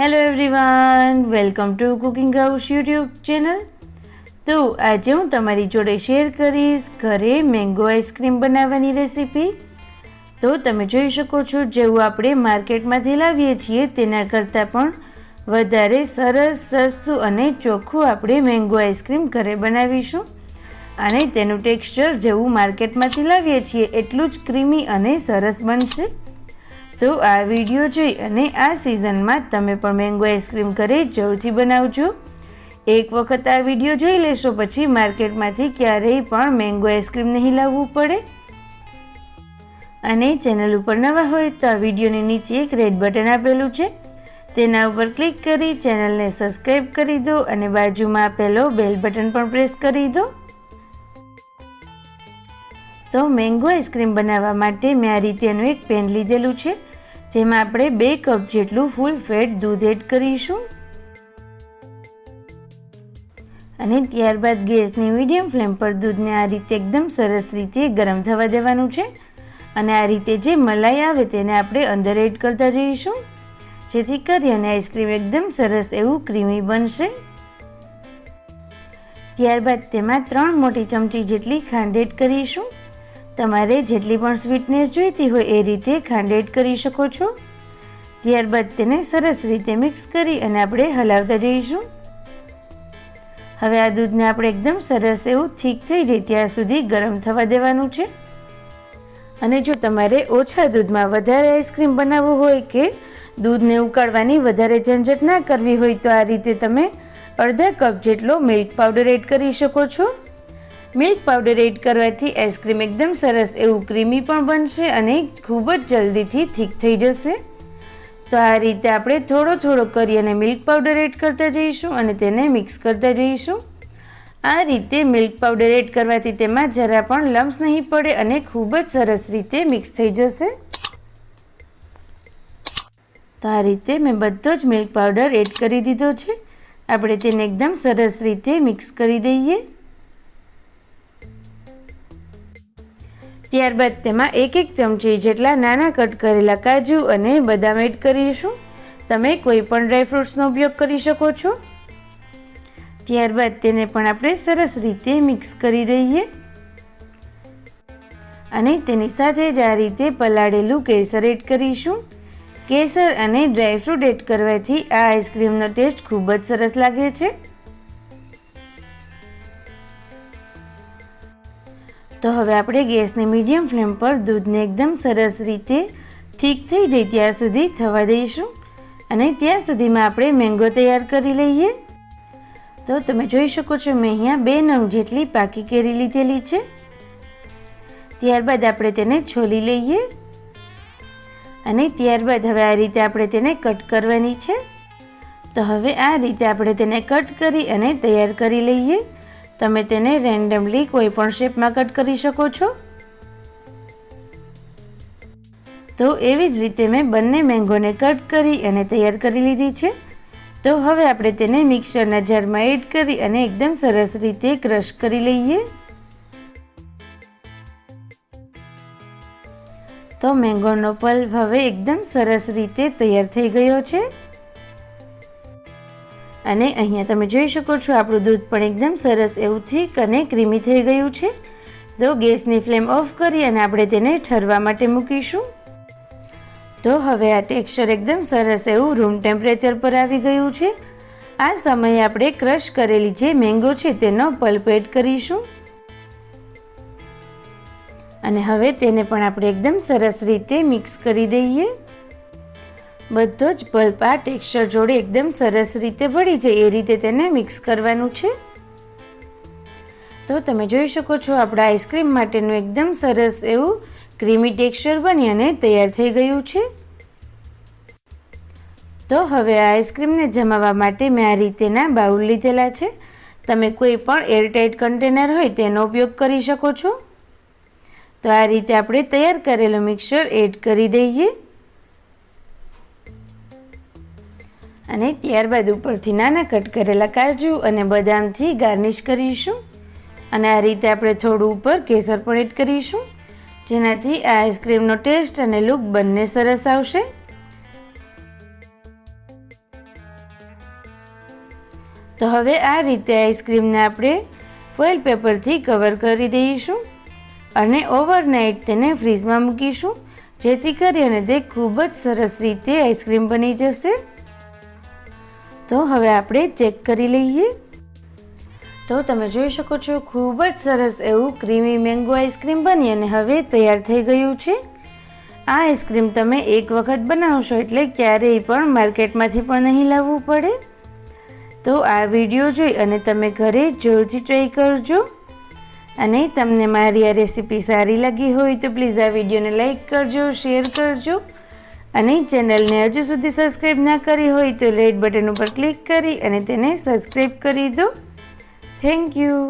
Hello everyone welcome to cooking house YouTube channel તો આજે હું તમારી જોડે શેર કરીશ ઘરે મેંગો આઈસ્ક્રીમ બનાવવાની રેસીપી તો તમે જોઈ શકો છો, જેવું આપણે માર્કેટમાંથી લાવીએ છીએ, તેના કરતાં પણ વધારે સરસ, સસ્તું અને ચોખ્ખું આપણે મેંગો આઈસ્ક્રીમ ઘરે બનાવીશું. અને તેનું ટેક્સચર જેવું માર્કેટમાંથી લાવીએ છીએ, એટલું જ ક્રીમી અને સરસ બનશે. તો આ વીડિયો જોઈ અને આ સિઝનમાં તમે પણ મેંગો આઈસ્ક્રીમ ઘરે જરૂરથી બનાવજો. એક વખત આ વીડિયો જોઈ લેશો પછી માર્કેટમાંથી ક્યારેય પણ મેંગો આઈસ્ક્રીમ નહીં લાવવું પડે. અને ચેનલ ઉપર નવા હોય તો આ વિડીયોની નીચે એક રેડ બટન આપેલું છે. તેના ઉપર ક્લિક કરી ચેનલને સબસ્ક્રાઈબ કરી દો અને બાજુમાં આપેલો બેલ બટન પણ પ્રેસ કરી દો. તો મેંગો આઈસ્ક્રીમ બનાવવા માટે મેં આ રીતેનું એક પેન લીધેલું છે. જેમાં આપણે બે કપ જેટલું ફૂલ ફેટ દૂધ એડ કરીશું. અને ત્યારબાદ ગેસની મીડિયમ ફ્લેમ પર દૂધને આ રીતે એકદમ સરસ રીતે ગરમ થવા દેવાનું છે. અને આ રીતે જે મલાઈ આવે તેને આપણે અંદર એડ કરતા જઈશું. જેથી કરી અને આઈસ્ક્રીમ એકદમ સરસ એવું ક્રીમી બનશે. ત્યારબાદ તેમાં ત્રણ મોટી ચમચી જેટલી ખાંડ એડ કરીશું. તમારે જેટલી પણ સ્વીટનેસ જોઈતી હોય એ રીતે ખાંડ એડ કરી શકો છો. ત્યારબાદ તેને સરસ રીતે મિક્સ કરી અને આપણે હલાવતા જઈશું. હવે આ દૂધને આપણે એકદમ સરસ એવું ઠીક થઈ જાય ત્યાં સુધી ગરમ થવા દેવાનું છે. અને જો તમારે ઓછા દૂધમાં વધારે આઈસ્ક્રીમ બનાવવું હોય કે દૂધને ઉકાળવાની વધારે ઝંઝટ ના કરવી હોય તો આ રીતે તમે અડધા કપ જેટલો મિલ્ક પાવડર એડ કરી શકો છો. મિલ્ક પાવડર એડ કરવાથી આઈસ્ક્રીમ એકદમ સરસ એવું ક્રીમી પણ બનશે અને ખૂબ જ જલ્દીથી થીક થઈ જશે. તો આ રીતે આપણે થોડો થોડો કરી અને મિલ્ક પાવડર એડ કરતા જઈશું અને તેને મિક્સ કરતા જઈશું. આ રીતે મિલ્ક પાવડર એડ કરવાથી તેમાં જરા પણ લમ્સ નહીં પડે અને ખૂબ જ સરસ રીતે મિક્સ થઈ જશે. તો આ રીતે મેં બધો જ મિલ્ક પાવડર એડ કરી દીધો છે. આપણે તેને એકદમ સરસ રીતે મિક્સ કરી દઈએ. ત્યારબાદ તેમાં એક એક ચમચી જેટલા નાના કટ કરેલા કાજુ અને બદામ એડ કરીશું. તમે કોઈ પણ ડ્રાયફ્રૂટ્સનો ઉપયોગ કરી શકો છો. ત્યારબાદ તેને પણ આપણે સરસ રીતે મિક્સ કરી દઈએ. અને તેની સાથે જ આ રીતે પલાળેલું કેસર એડ કરીશું. કેસર અને ડ્રાયફ્રૂટ એડ કરવાથી આ આઈસ્ક્રીમનો ટેસ્ટ ખૂબ જ સરસ લાગે છે. તો હવે આપણે ગેસને મીડિયમ ફ્લેમ પર દૂધને એકદમ સરસ રીતે થીક થઈ જાય ત્યાં સુધી થવા દઈશું. અને ત્યાં સુધીમાં આપણે મેંગો તૈયાર કરી લઈએ. તો તમે જોઈ શકો છો, મેં અહીંયા બે નંગ જેટલી પાકી કેરી લીધેલી છે. ત્યારબાદ આપણે તેને છોલી લઈએ. અને ત્યારબાદ હવે આ રીતે આપણે તેને કટ કરવાની છે. તો હવે આ રીતે આપણે તેને કટ કરી અને તૈયાર કરી લઈએ. તમે તેને રેન્ડમલી કોઈ પણ શેપમાં કટ કરી શકો છો? તો એવી જ રીતે મેં બંને મેંગોને કટ કરી અને તૈયાર કરી લીધી છે. તો હવે આપણે તેને મિક્સરના જારમાં એડ કરી અને એકદમ સરસ રીતે ક્રશ કરી લઈએ. તો મેંગોનો પલ્પ હવે એકદમ સરસ રીતે તૈયાર થઈ ગયો છે. અને અહીંયા તમે જોઈ શકો છો, આપણું દૂધ પણ એકદમ સરસ એવું થીક અને ક્રીમી થઈ ગયું છે. તો ગેસની ફ્લેમ ઓફ કરી અને આપણે તેને ઠરવા માટે મૂકીશું. તો હવે આ ટેક્સચર એકદમ સરસ એવું રૂમ ટેમ્પરેચર પર આવી ગયું છે. આ સમયે આપણે ક્રશ કરેલી જે મેંગો છે તેનો પલ્પ એડ કરીશું. અને હવે તેને પણ આપણે એકદમ સરસ રીતે મિક્સ કરી દઈએ. બધો જ પલ્પ આ ટેક્સચર જોડે એકદમ સરસ રીતે ભળી જાય. એ રીતે તેને મિક્સ કરવાનું છે. તો તમે જોઈ શકો છો, આપણા આઈસ્ક્રીમ માટેનું એકદમ સરસ એવું ક્રીમી ટેક્સચર બની અને તૈયાર થઈ ગયું છે. તો હવે આ આઈસ્ક્રીમને જમાવવા માટે મેં આ રીતેના બાઉલ લીધેલા છે. તમે કોઈ પણ એરટાઇટ કન્ટેનર હોય તેનો ઉપયોગ કરી શકો છો. તો આ રીતે આપણે તૈયાર કરેલું મિક્સર એડ કરી દઈએ. અને ત્યારબાદ ઉપરથી નાના કટ કરેલા કાજુ અને બદામથી ગાર્નિશ કરીશું. અને આ રીતે આપણે થોડું ઉપર કેસર પણ એડ કરીશું, જેનાથી આ આઈસ્ક્રીમનો ટેસ્ટ અને લુક બંને સરસ આવશે. તો હવે આ રીતે આઈસ્ક્રીમને આપણે ફોઇલ પેપરથી કવર કરી દઈશું અને ઓવરનાઇટ તેને ફ્રીજમાં મૂકીશું, જેથી કરી અને તે ખૂબ જ સરસ રીતે આઈસ્ક્રીમ બની જશે. તો હવે આપણે ચેક કરી લઈએ. તો તમે જોઈ શકો છો, ખૂબ જ સરસ એવું ક્રીમી મેંગો આઈસ્ક્રીમ બની અને હવે તૈયાર થઈ ગયું છે. આ આઈસ્ક્રીમ તમે એક વખત બનાવશો એટલે ક્યારેય પણ માર્કેટમાંથી પણ નહીં લાવવું પડે. તો આ વીડિયો જોઈ અને તમે ઘરે જરૂરથી ટ્રાય કરજો. અને તમને મારી આ રેસીપી સારી લાગી હોય તો પ્લીઝ આ વિડીયોને લાઈક કરજો શેર કરજો. અને ચેનલને હજુ સુધી સબસ્ક્રાઈબ ના કરી હોય તો રેડ બટન ઉપર ક્લિક કરી અને તેને સબસ્ક્રાઈબ કરી દો. Thank you